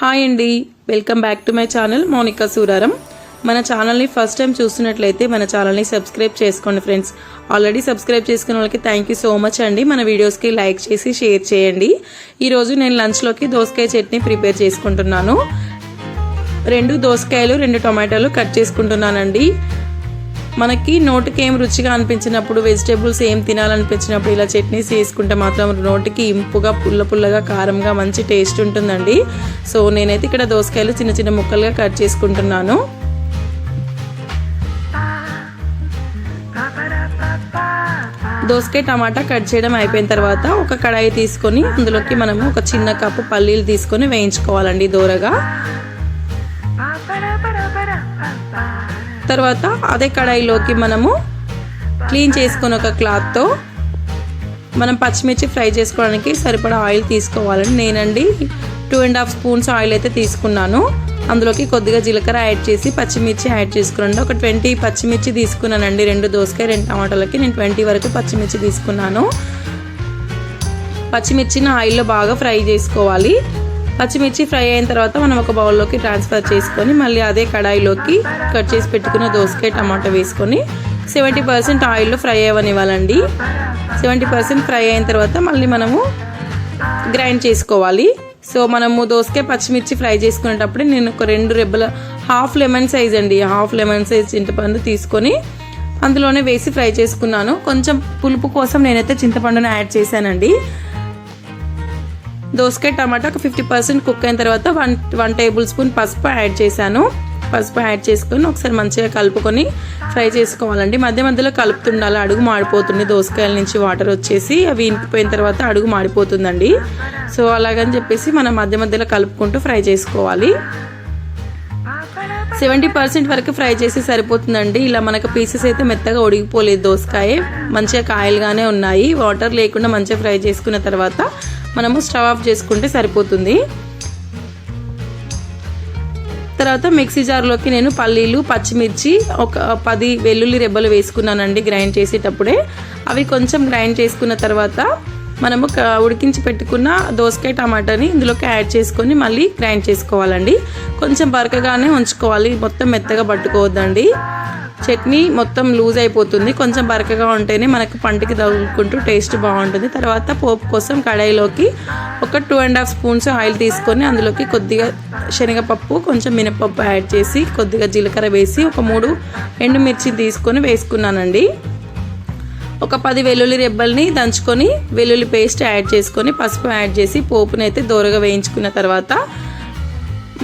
Hi అండి. Welcome back to my channel Monika Suraram. మన ఛానల్ని ఫస్ట్ టైం చూస్తున్నట్లయితే మన ఛానల్ని సబ్స్క్రైబ్ చేసుకోండి ఫ్రెండ్స్. ఆల్రెడీ సబ్స్క్రైబ్ చేసుకున్న వాళ్ళకి థ్యాంక్ యూ సో మచ్ అండి. మన వీడియోస్కి లైక్ చేసి షేర్ చేయండి. ఈరోజు నేను లంచ్లోకి దోసకాయ చట్నీ ప్రిపేర్ చేసుకుంటున్నాను. రెండు దోసకాయలు రెండు టొమాటోలు కట్ చేసుకుంటున్నానండి. మనకి నోటికి ఏం రుచిగా అనిపించినప్పుడు వెజిటేబుల్స్ ఏం తినాలనిపించినప్పుడు ఇలా చట్నీస్ వేసుకుంటే మాత్రం నోటికి ఇంపుగా పుల్ల పుల్లగా కారంగా మంచి టేస్ట్ ఉంటుందండి. సో నేనైతే ఇక్కడ దోసకాయలు చిన్న చిన్న ముక్కలుగా కట్ చేసుకుంటున్నాను. దోసకాయ టమాటా కట్ చేయడం అయిపోయిన తర్వాత ఒక కడాయి తీసుకొని అందులోకి మనము ఒక చిన్న కప్పు పల్లీలు తీసుకొని వేయించుకోవాలండి దూరగా. తర్వాత అదే కడాయిలోకి మనము క్లీన్ చేసుకొని ఒక క్లాత్తో మనం పచ్చిమిర్చి ఫ్రై చేసుకోవడానికి సరిపడా ఆయిల్ తీసుకోవాలండి. నేనండి two and half spoons oil అయితే తీసుకున్నాను. అందులోకి కొద్దిగా జీలకర్ర యాడ్ చేసి పచ్చిమిర్చి యాడ్ చేసుకున్నాను. ఒక ట్వంటీ పచ్చిమిర్చి తీసుకున్నానండి. రెండు దోసకాయ రెండు టమాటాలకి నేను ట్వంటీ వరకు పచ్చిమిర్చి తీసుకున్నాను. పచ్చిమిర్చిని ఆయిల్లో బాగా ఫ్రై చేసుకోవాలి. పచ్చిమిర్చి ఫ్రై అయిన తర్వాత మనం ఒక బౌల్లోకి ట్రాన్స్ఫర్ చేసుకొని మళ్ళీ అదే కడాయిలోకి కట్ చేసి పెట్టుకున్న దోసకాయ టమాటా వేసుకొని సెవెంటీ పర్సెంట్ ఆయిల్లో ఫ్రై అవ్వనివ్వాలండి. సెవెంటీ పర్సెంట్ ఫ్రై అయిన తర్వాత మళ్ళీ మనము గ్రైండ్ చేసుకోవాలి. సో మనము దోసకాయ పచ్చిమిర్చి ఫ్రై చేసుకునేటప్పుడు నేను ఒక రెండు రెబ్బల హాఫ్ లెమన్ సైజ్ అండి. హాఫ్ లెమన్ సైజ్ చింతపండు తీసుకొని అందులోనే వేసి ఫ్రై చేసుకున్నాను. కొంచెం పులుపు కోసం నేనైతే చింతపండును యాడ్ చేశానండి. దోసకాయ టమాటా ఒక ఫిఫ్టీ పర్సెంట్ కుక్ అయిన తర్వాత వన్ వన్ టేబుల్ స్పూన్ పసుపు యాడ్ చేశాను. పసుపు యాడ్ చేసుకొని ఒకసారి మంచిగా కలుపుకొని ఫ్రై చేసుకోవాలండి. మధ్య మధ్యలో కలుపుతుండాలి. అడుగు మాడిపోతుంది. దోసకాయల నుంచి వాటర్ వచ్చేసి అవి ఇంకిపోయిన తర్వాత అడుగు మాడిపోతుందండి. సో అలాగని చెప్పేసి మనం మధ్య మధ్యలో కలుపుకుంటూ ఫ్రై చేసుకోవాలి. సెవెంటీ పర్సెంట్ వరకు ఫ్రై చేసి సరిపోతుందండి. ఇలా మనకు పీసెస్ అయితే మెత్తగా ఉడిగిపోలేదు దోసకాయ. మంచిగా కాయలుగానే ఉన్నాయి. వాటర్ లేకుండా మంచిగా ఫ్రై చేసుకున్న తర్వాత మనము స్టవ్ ఆఫ్ చేసుకుంటే సరిపోతుంది. తర్వాత మిక్సీ జార్లోకి నేను పల్లీలు పచ్చిమిర్చి ఒక పది వెల్లుల్లి రెబ్బలు వేసుకున్నానండి గ్రైండ్ చేసేటప్పుడే. అవి కొంచెం గ్రైండ్ చేసుకున్న తర్వాత మనము ఉడికించి పెట్టుకున్న దోసకాయ టమాటాని ఇందులోకి యాడ్ చేసుకొని మళ్ళీ గ్రైండ్ చేసుకోవాలండి. కొంచెం బరకగానే ఉంచుకోవాలి. మొత్తం మెత్తగా పట్టుకోవద్దండి. చట్నీ మొత్తం లూజ్ అయిపోతుంది. కొంచెం బరకగా ఉంటేనే మనకు పంటికి తగులుకుంటూ టేస్ట్ బాగుంటుంది. తర్వాత పోపు కోసం కడాయిలోకి ఒక two and half spoons oil తీసుకొని అందులోకి కొద్దిగా శనగపప్పు కొంచెం మినపప్పు యాడ్ చేసి కొద్దిగా జీలకర్ర వేసి ఒక మూడు ఎండుమిర్చి తీసుకొని వేసుకున్నానండి. ఒక పది వెల్లుల్లి రెబ్బల్ని దంచుకొని వెల్లుల్లి పేస్ట్ యాడ్ చేసుకొని పసుపు యాడ్ చేసి పోపునైతే దోరగా వేయించుకున్న తర్వాత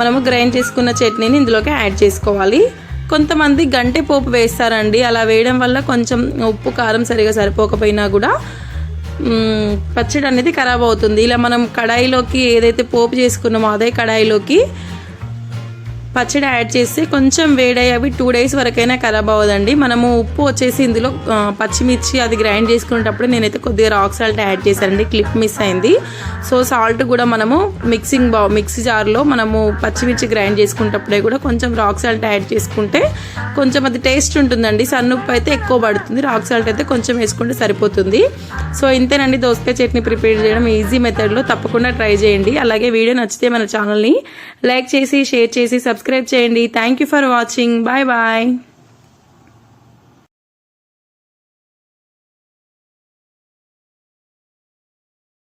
మనము గ్రైండ్ చేసుకున్న చట్నీని ఇందులోకి యాడ్ చేసుకోవాలి. కొంతమంది గంటె పోపు వేస్తారండి. అలా వేయడం వల్ల కొంచెం ఉప్పు కారం సరిగా సరిపోకపోయినా కూడా పచ్చడి అనేది ఖరాబ్ అవుతుంది. ఇలా మనం కడాయిలోకి ఏదైతే పోపు చేసుకున్నామో అదే కడాయిలోకి పచ్చడి యాడ్ చేస్తే కొంచెం వేడయ్యి అవి టూ డేస్ వరకైనా ఖరాబ్ అవ్వదండి. మనము ఉప్పు వచ్చేసి ఇందులో పచ్చిమిర్చి అది గ్రైండ్ చేసుకునేటప్పుడు నేనైతే కొద్దిగా రాక్ సాల్ట్ యాడ్ చేశానండి. క్లిప్ మిస్ అయింది. సో సాల్ట్ కూడా మనము మిక్సింగ్ బా మిక్సీ జార్లో మనము పచ్చిమిర్చి గ్రైండ్ చేసుకునేటప్పుడే కూడా కొంచెం రాక్ సాల్ట్ యాడ్ చేసుకుంటే కొంచెం అది టేస్ట్ ఉంటుందండి. సన్నుప్పు అయితే ఎక్కువ పడుతుంది. రాక్ సాల్ట్ అయితే కొంచెం వేసుకుంటే సరిపోతుంది. సో ఇంతేనండి. దోసకాయ చట్నీ ప్రిపేర్ చేయడం ఈజీ మెథడ్లో తప్పకుండా ట్రై చేయండి. అలాగే వీడియో నచ్చితే మన ఛానల్ని లైక్ చేసి షేర్ చేసి సబ్స్క్రైబ్ చేయండి. Thank you for watching bye bye